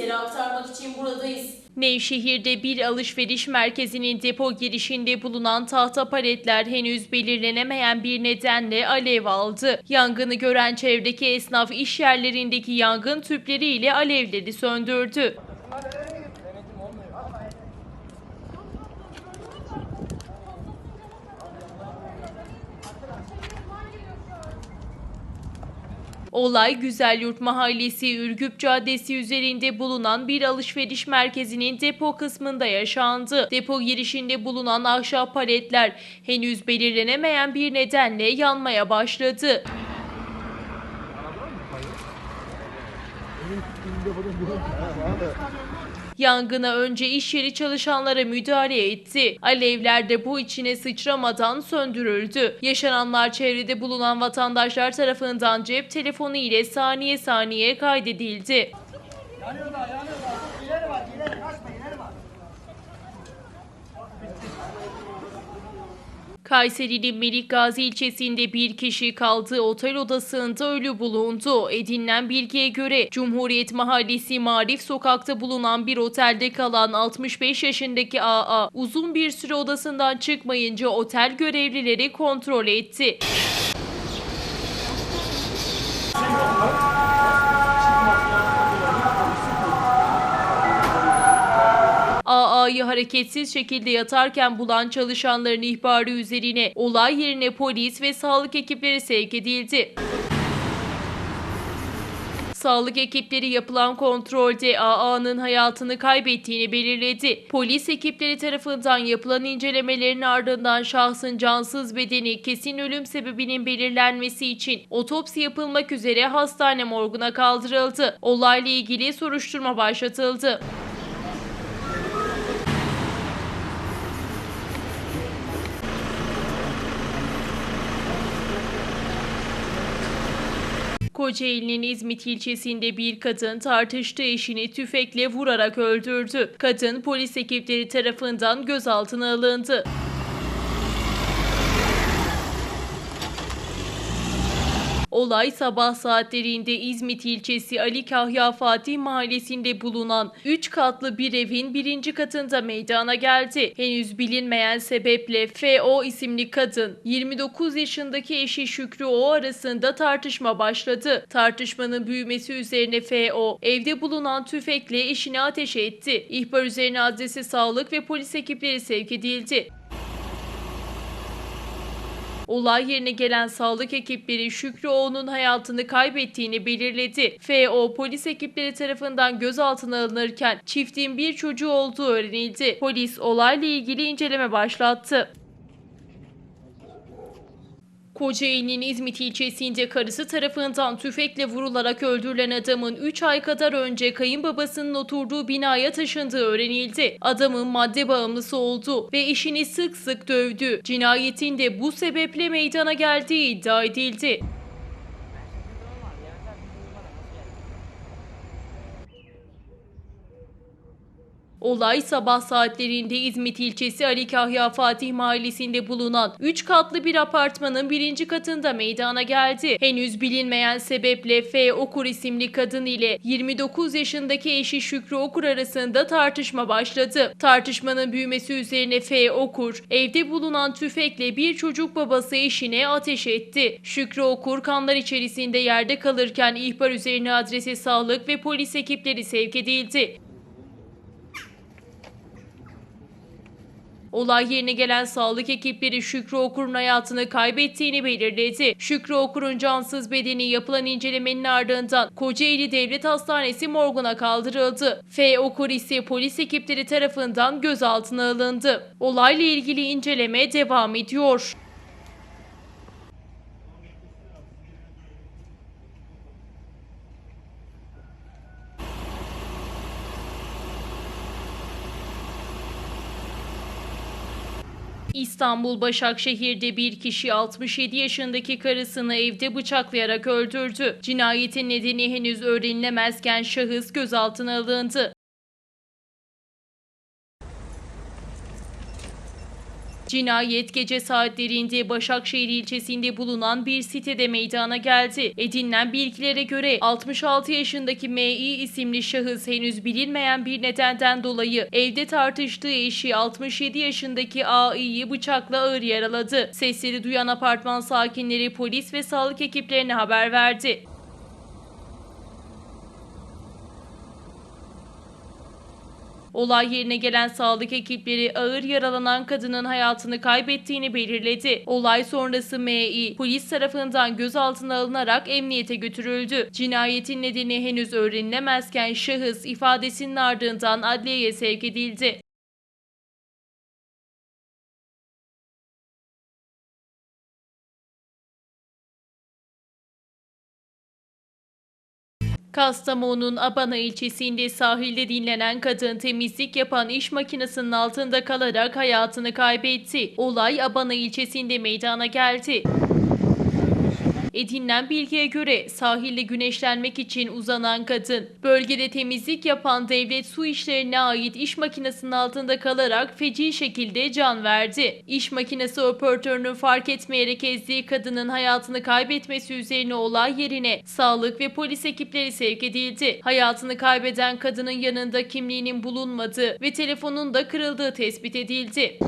sizlere aktarmak için buradayız. Nevşehir'de bir alışveriş merkezinin depo girişinde bulunan tahta paletler henüz belirlenemeyen bir nedenle alev aldı. Yangını gören çevredeki esnaf iş yerlerindeki yangın tüpleriyle alevleri söndürdü. Olay Güzelyurt Mahallesi Ürgüp Caddesi üzerinde bulunan bir alışveriş merkezinin depo kısmında yaşandı. Depo girişinde bulunan ahşap paletler henüz belirlenemeyen bir nedenle yanmaya başladı. Yangına önce iş yeri çalışanlara müdahale etti. Alevler de bu içine sıçramadan söndürüldü. Yaşananlar çevrede bulunan vatandaşlar tarafından cep telefonu ile saniye saniye kaydedildi. Yanıyor da yanıyor da. Kayseri'nin Melik Gazi ilçesinde bir kişi kaldığı otel odasında ölü bulundu. Edinilen bilgiye göre Cumhuriyet Mahallesi Marif Sokak'ta bulunan bir otelde kalan 65 yaşındaki AA uzun bir süre odasından çıkmayınca otel görevlileri kontrol etti. AA'yı hareketsiz şekilde yatarken bulan çalışanların ihbarı üzerine olay yerine polis ve sağlık ekipleri sevk edildi. Sağlık ekipleri yapılan kontrolde AA'nın hayatını kaybettiğini belirledi. Polis ekipleri tarafından yapılan incelemelerin ardından şahsın cansız bedeni kesin ölüm sebebinin belirlenmesi için otopsi yapılmak üzere hastane morguna kaldırıldı. Olayla ilgili soruşturma başlatıldı. Kocaeli'nin İzmit ilçesinde bir kadın tartıştığı eşini tüfekle vurarak öldürdü. Kadın polis ekipleri tarafından gözaltına alındı. Olay sabah saatlerinde İzmit ilçesi Ali Kahya Fatih mahallesinde bulunan 3 katlı bir evin birinci katında meydana geldi. Henüz bilinmeyen sebeple FO isimli kadın 29 yaşındaki eşi Şükrü O arasında tartışma başladı. Tartışmanın büyümesi üzerine FO evde bulunan tüfekle eşini ateş etti. İhbar üzerine adresi sağlık ve polis ekipleri sevk edildi. Olay yerine gelen sağlık ekipleri Şükrü O'nun hayatını kaybettiğini belirledi. FO polis ekipleri tarafından gözaltına alınırken çiftin bir çocuğu olduğu öğrenildi. Polis olayla ilgili inceleme başlattı. Kocaeli'nin İzmit ilçesinde karısı tarafından tüfekle vurularak öldürülen adamın 3 ay kadar önce kayınbabasının oturduğu binaya taşındığı öğrenildi. Adamın madde bağımlısı olduğu ve eşini sık sık dövdü. Cinayetin de bu sebeple meydana geldiği iddia edildi. Olay sabah saatlerinde İzmit ilçesi Ali Kahya Fatih mahallesinde bulunan 3 katlı bir apartmanın birinci katında meydana geldi. Henüz bilinmeyen sebeple F. Okur isimli kadın ile 29 yaşındaki eşi Şükrü Okur arasında tartışma başladı. Tartışmanın büyümesi üzerine F. Okur evde bulunan tüfekle bir çocuk babası eşine ateş etti. Şükrü Okur kanlar içerisinde yerde kalırken ihbar üzerine adrese sağlık ve polis ekipleri sevk edildi. Olay yerine gelen sağlık ekipleri Şükrü Okur'un hayatını kaybettiğini belirledi. Şükrü Okur'un cansız bedeni yapılan incelemenin ardından Kocaeli Devlet Hastanesi morguna kaldırıldı. F. Okur ise polis ekipleri tarafından gözaltına alındı. Olayla ilgili inceleme devam ediyor. İstanbul Başakşehir'de bir kişi 67 yaşındaki karısını evde bıçaklayarak öldürdü. Cinayetin nedeni henüz öğrenilemezken şahıs gözaltına alındı. Cinayet gece saatlerinde Başakşehir ilçesinde bulunan bir sitede meydana geldi. Edinilen bilgilere göre 66 yaşındaki M.İ. isimli şahıs henüz bilinmeyen bir nedenden dolayı evde tartıştığı eşi 67 yaşındaki A.İ'yi bıçakla ağır yaraladı. Sesleri duyan apartman sakinleri polis ve sağlık ekiplerine haber verdi. Olay yerine gelen sağlık ekipleri ağır yaralanan kadının hayatını kaybettiğini belirledi. Olay sonrası M.İ. polis tarafından gözaltına alınarak emniyete götürüldü. Cinayetin nedeni henüz öğrenilemezken şahıs ifadesinin ardından adliyeye sevk edildi. Kastamonu'nun Abana ilçesinde sahilde dinlenen kadın temizlik yapan iş makinesinin altında kalarak hayatını kaybetti. Olay Abana ilçesinde meydana geldi. Edinilen bilgiye göre sahilde güneşlenmek için uzanan kadın, bölgede temizlik yapan devlet su işlerine ait iş makinesinin altında kalarak feci şekilde can verdi. İş makinesi operatörünün fark etmeyerek ezdiği kadının hayatını kaybetmesi üzerine olay yerine sağlık ve polis ekipleri sevk edildi. Hayatını kaybeden kadının yanında kimliğinin bulunmadığı ve telefonun da kırıldığı tespit edildi.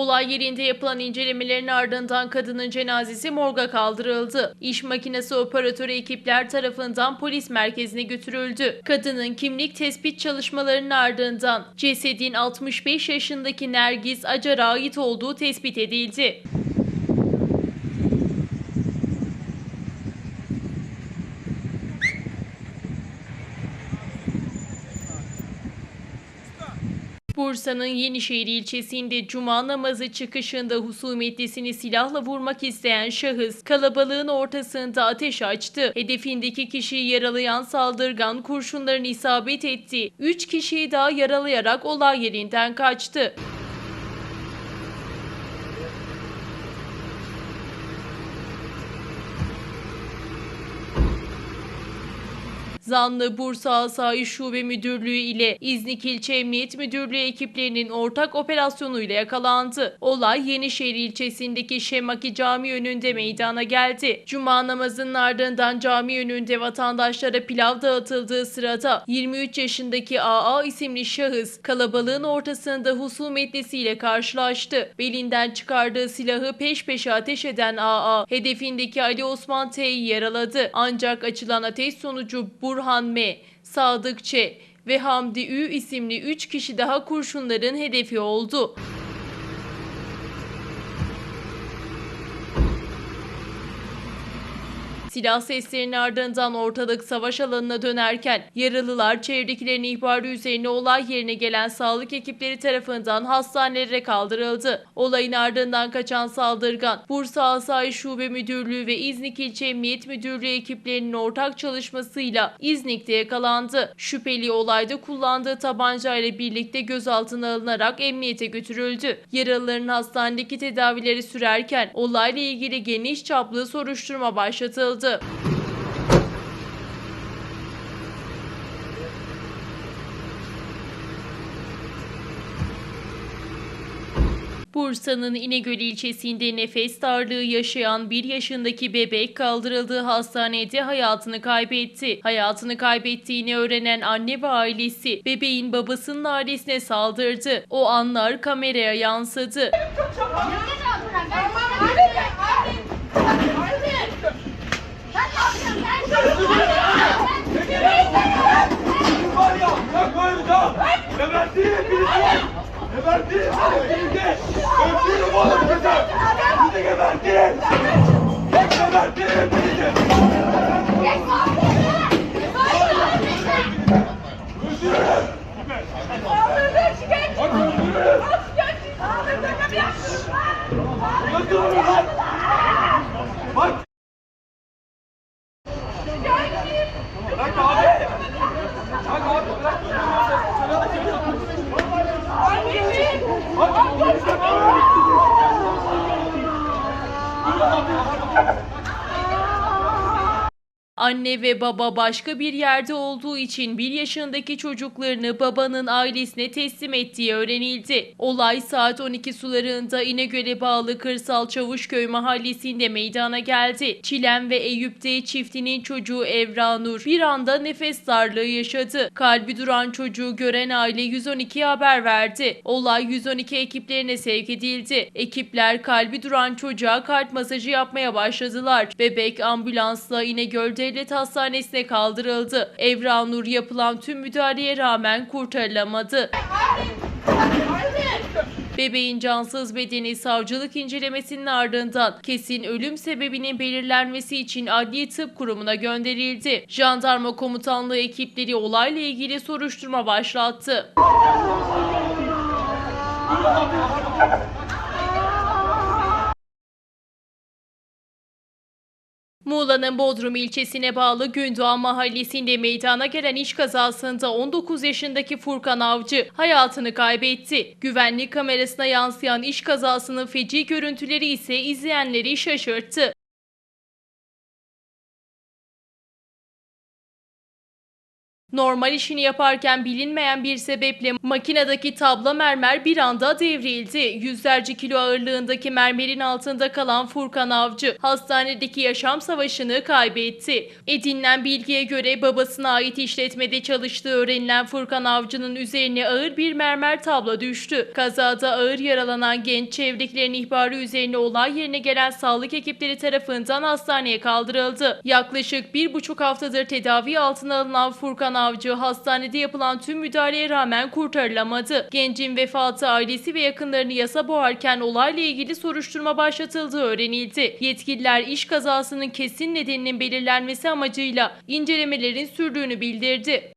Olay yerinde yapılan incelemelerin ardından kadının cenazesi morga kaldırıldı. İş makinesi operatörü ekipler tarafından polis merkezine götürüldü. Kadının kimlik tespit çalışmalarının ardından cesedin 65 yaşındaki Nergis Acar'a ait olduğu tespit edildi. Bursa'nın Yenişehir ilçesinde cuma namazı çıkışında husumetlisini silahla vurmak isteyen şahıs kalabalığın ortasında ateş açtı. Hedefindeki kişiyi yaralayan saldırgan kurşunların isabet etti. 3 kişiyi daha yaralayarak olay yerinden kaçtı. Zanlı Bursa Asayiş Şube Müdürlüğü ile İznik İlçe Emniyet Müdürlüğü ekiplerinin ortak operasyonuyla yakalandı. Olay Yenişehir ilçesindeki Şemaki Cami önünde meydana geldi. Cuma namazının ardından cami önünde vatandaşlara pilav dağıtıldığı sırada 23 yaşındaki AA isimli şahıs kalabalığın ortasında husumetlisiyle karşılaştı. Belinden çıkardığı silahı peş peşe ateş eden AA hedefindeki Ali Osman T'yi yaraladı. Ancak açılan ateş sonucu Burhan M, Sadık Ç ve Hamdi Ü isimli 3 kişi daha kurşunların hedefi oldu. Silah seslerinin ardından ortalık savaş alanına dönerken yaralılar çevredekilerin ihbarı üzerine olay yerine gelen sağlık ekipleri tarafından hastanelere kaldırıldı. Olayın ardından kaçan saldırgan Bursa Asayiş Şube Müdürlüğü ve İznik İlçe Emniyet Müdürlüğü ekiplerinin ortak çalışmasıyla İznik'te yakalandı. Şüpheli olayda kullandığı tabancayla birlikte gözaltına alınarak emniyete götürüldü. Yaralıların hastanedeki tedavileri sürerken olayla ilgili geniş çaplı soruşturma başlatıldı. Bursa'nın İnegöl ilçesinde nefes darlığı yaşayan bir yaşındaki bebek kaldırıldığı hastanede hayatını kaybetti. Hayatını kaybettiğini öğrenen anne ve ailesi bebeğin babasının ailesine saldırdı. O anlar kameraya yansıdı. goddamn Anne ve baba başka bir yerde olduğu için bir yaşındaki çocuklarını babanın ailesine teslim ettiği öğrenildi. Olay saat 12 sularında İnegöl'e bağlı Kırsal Çavuşköy mahallesinde meydana geldi. Çilem ve Eyüp'te çiftinin çocuğu Evra Nur bir anda nefes darlığı yaşadı. Kalbi duran çocuğu gören aile 112'ye haber verdi. Olay 112 ekiplerine sevk edildi. Ekipler kalbi duran çocuğa kalp masajı yapmaya başladılar. Bebek ambulansla İnegöl Devlet Hastanesi'ne kaldırıldı. Evra Nur yapılan tüm müdahaleye rağmen kurtarılamadı. Bebeğin cansız bedeni savcılık incelemesinin ardından kesin ölüm sebebinin belirlenmesi için Adliye Tıp Kurumu'na gönderildi. Jandarma Komutanlığı ekipleri olayla ilgili soruşturma başlattı. Muğla'nın Bodrum ilçesine bağlı Gündoğan mahallesinde meydana gelen iş kazasında 19 yaşındaki Furkan Avcı hayatını kaybetti. Güvenlik kamerasına yansıyan iş kazasının feci görüntüleri ise izleyenleri şaşırttı. Normal işini yaparken bilinmeyen bir sebeple makinedeki tabla mermer bir anda devrildi. Yüzlerce kilo ağırlığındaki mermerin altında kalan Furkan Avcı hastanedeki yaşam savaşını kaybetti. Edinilen bilgiye göre babasına ait işletmede çalıştığı öğrenilen Furkan Avcı'nın üzerine ağır bir mermer tablo düştü. Kazada ağır yaralanan genç çevrekilerin ihbarı üzerine olay yerine gelen sağlık ekipleri tarafından hastaneye kaldırıldı. Yaklaşık bir buçuk haftadır tedavi altına alınan Furkan Avcı hastanede yapılan tüm müdahaleye rağmen kurtarılamadı. Gencin vefatı ailesi ve yakınlarını yasa boğarken olayla ilgili soruşturma başlatıldığı öğrenildi. Yetkililer iş kazasının kesin nedeninin belirlenmesi amacıyla incelemelerin sürdüğünü bildirdi.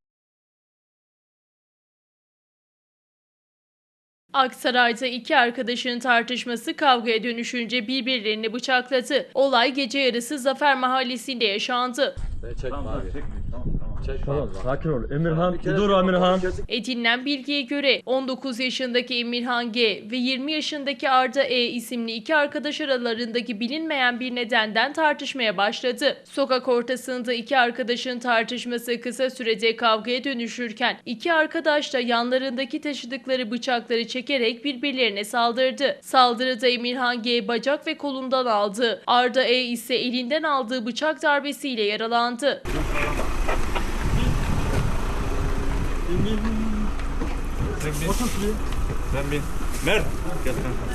Aksaray'da iki arkadaşın tartışması kavgaya dönüşünce birbirlerini bıçakladı. Olay gece yarısı Zafer Mahallesi'nde yaşandı. Çekme abi. Çekme Tamam abi. sakin ol. Emirhan Bir dur Emirhan. Edinilen bilgiye göre 19 yaşındaki Emirhan G ve 20 yaşındaki Arda E isimli iki arkadaş aralarındaki bilinmeyen bir nedenden tartışmaya başladı. Sokak ortasında iki arkadaşın tartışması kısa sürede kavgaya dönüşürken iki arkadaş da yanlarındaki taşıdıkları bıçakları çekerek birbirlerine saldırdı. Saldırıda Emirhan G bacak ve kolundan aldı. Arda E ise elinden aldığı bıçak darbesiyle yaralandı. Sen bin. Mert. Gel kanka.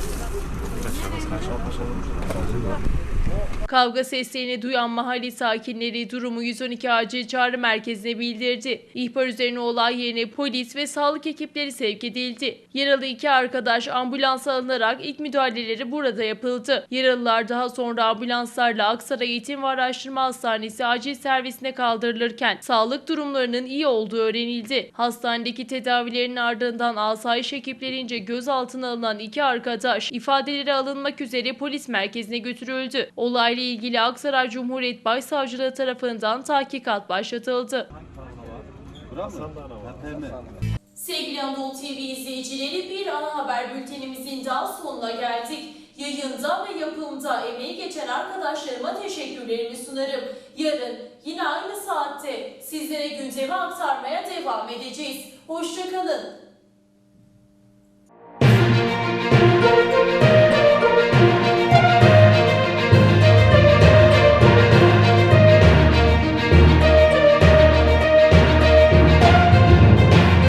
Kavga seslerini duyan mahalle sakinleri durumu 112 acil çağrı merkezine bildirdi. İhbar üzerine olay yerine polis ve sağlık ekipleri sevk edildi. Yaralı iki arkadaş ambulansa alınarak ilk müdahaleleri burada yapıldı. Yaralılar daha sonra ambulanslarla Aksaray Eğitim ve Araştırma Hastanesi acil servisine kaldırılırken sağlık durumlarının iyi olduğu öğrenildi. Hastanedeki tedavilerin ardından asayiş ekiplerince gözaltına alınan iki arkadaş ifadeleri ifade alınmak üzere polis merkezine götürüldü. Olayla ilgili Aksaray Cumhuriyet Başsavcılığı tarafından takikat başlatıldı. Sevgili Anadolu TV izleyicileri bir ana haber bültenimizin daha sonuna geldik. Yayında ve yapımda emeği geçen arkadaşlarıma teşekkürlerimi sunarım. Yarın yine aynı saatte sizlere gündemi aktarmaya devam edeceğiz. Hoşçakalın.